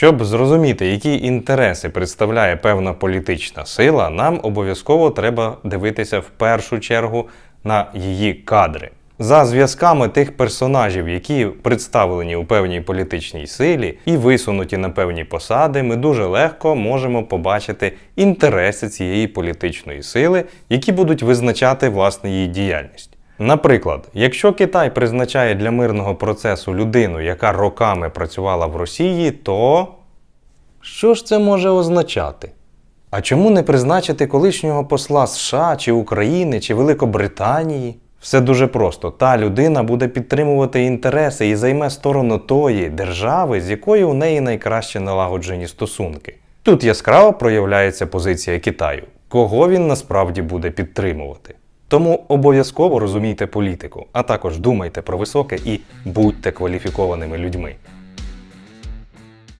Щоб зрозуміти, які інтереси представляє певна політична сила, нам обов'язково треба дивитися в першу чергу на її кадри. За зв'язками тих персонажів, які представлені у певній політичній силі і висунуті на певні посади, ми дуже легко можемо побачити інтереси цієї політичної сили, які будуть визначати власне її діяльність. Наприклад, якщо Китай призначає для мирного процесу людину, яка роками працювала в Росії, то що ж це може означати? А чому не призначити колишнього посла США чи України чи Великобританії? Все дуже просто. Та людина буде підтримувати інтереси і займе сторону тої держави, з якою у неї найкраще налагоджені стосунки. Тут яскраво проявляється позиція Китаю, кого він насправді буде підтримувати. Тому обов'язково розумійте політику, а також думайте про високе і будьте кваліфікованими людьми.